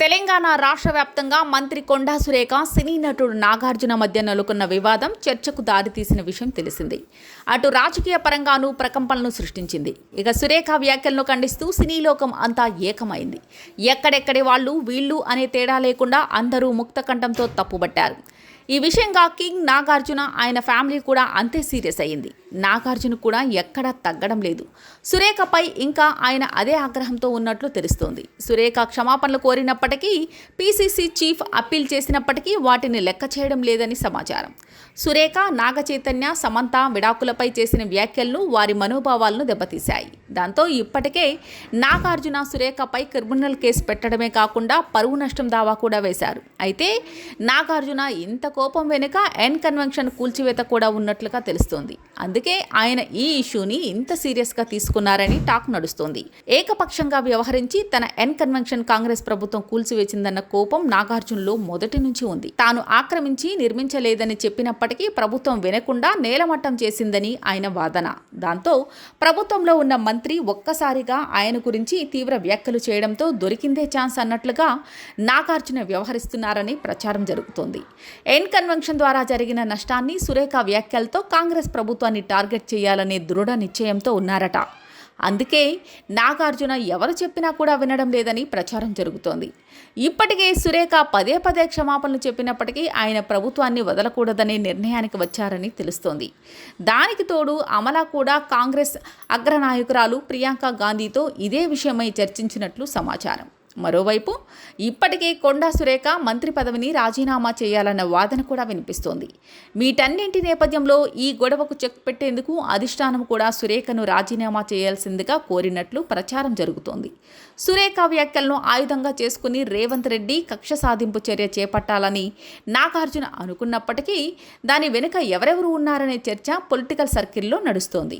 తెలంగాణ రాష్ట్ర వ్యాప్తంగా మంత్రి కొండా సురేఖ సినీ నటుడు నాగార్జున మధ్య నెలకొన్న వివాదం చర్చకు దారితీసిన విషయం తెలిసింది. అటు రాజకీయ పరంగానూ ప్రకంపనలు సృష్టించింది. ఇక సురేఖ వ్యాఖ్యలను ఖండిస్తూ సినీ లోకం అంతా ఏకమైంది. ఎక్కడెక్కడి వాళ్ళు వీళ్ళు అనే తేడా లేకుండా అందరూ ముక్తకంఠంతో తప్పుబట్టారు. ఈ విషయంగా కింగ్ నాగార్జున ఆయన ఫ్యామిలీ కూడా అంతే సీరియస్ అయ్యింది. నాగార్జున కూడా ఎక్కడా తగ్గడం లేదు. సురేఖపై ఇంకా ఆయన అదే ఆగ్రహంతో ఉన్నట్లు తెలుస్తోంది. సురేఖ క్షమాపణలు కోరినప్పటికీ పీసీసీ చీఫ్ అప్పీల్ చేసినప్పటికీ వాటిని లెక్క చేయడం లేదని సమాచారం. సురేఖ నాగచైతన్య సమంత విడాకులపై చేసిన వ్యాఖ్యలను వారి మనోభావాలను దెబ్బతీశాయి. దాంతో ఇప్పటికే నాగార్జున సురేఖపై క్రిమినల్ కేసు పెట్టడమే కాకుండా పరువు నష్టం దావా కూడా వేశారు. అయితే నాగార్జున ఇంత కోపం వెనుక ఎన్ కన్వెన్షన్ కూల్చివేత కూడా ఉన్నట్లుగా తెలుస్తోంది. అందుకే ఆయన ఈ ఇష్యూని ఇంత సీరియస్గా తీసుకున్నారని టాక్ నడుస్తోంది. ఏకపక్షంగా వ్యవహరించి తన ఎన్ కన్వెన్షన్ కాంగ్రెస్ ప్రభుత్వం కూల్చివేసిందన్న కోపం నాగార్జునలో మొదటి నుంచి ఉంది. తాను ఆక్రమించి నిర్మించలేదని చెప్పినప్పటికీ ప్రభుత్వం వినకుండా నేలమట్టం చేసిందని ఆయన వాదన. దాంతో ప్రభుత్వంలో ఉన్న మంత్రి ఒక్కసారిగా ఆయన గురించి తీవ్ర వ్యాఖ్యలు చేయడంతో దొరికిందే ఛాన్స్ అన్నట్లుగా నాగార్జున వ్యవహరిస్తున్నారని ప్రచారం జరుగుతోంది. ఎన్ కన్వెన్షన్ ద్వారా జరిగిన నష్టాన్ని సురేఖ వ్యాఖ్యలతో కాంగ్రెస్ ప్రభుత్వాన్ని టార్గెట్ చేయాలనే దృఢ నిశ్చయంతో ఉన్నారట. అందుకే నాగార్జున ఎవరు చెప్పినా కూడా వినడం లేదని ప్రచారం జరుగుతోంది. ఇప్పటికే సురేఖ పదే పదే క్షమాపణలు చెప్పినప్పటికీ ఆయన ప్రభుత్వాన్ని వదలకూడదనే నిర్ణయానికి వచ్చారని తెలుస్తోంది. దానికి తోడు అమలా కూడా కాంగ్రెస్ అగ్రనాయకురాలు ప్రియాంక గాంధీతో ఇదే విషయమై చర్చించినట్లు సమాచారం. మరోవైపు ఇప్పటికే కొండా సురేఖ మంత్రి పదవిని రాజీనామా చేయాలన్న వాదన కూడా వినిపిస్తోంది. వీటన్నింటి నేపథ్యంలో ఈ గొడవకు చెక్ పెట్టేందుకు అధిష్టానం కూడా సురేఖను రాజీనామా చేయాల్సిందిగా కోరినట్లు ప్రచారం జరుగుతోంది. సురేఖ వ్యాఖ్యలను ఆయుధంగా చేసుకుని రేవంత్ రెడ్డి కక్ష సాధింపు చర్య చేపట్టాలని నాగార్జున అనుకున్నప్పటికీ దాని వెనుక ఎవరెవరు ఉన్నారనే చర్చ పొలిటికల్ సర్కిల్లో నడుస్తోంది.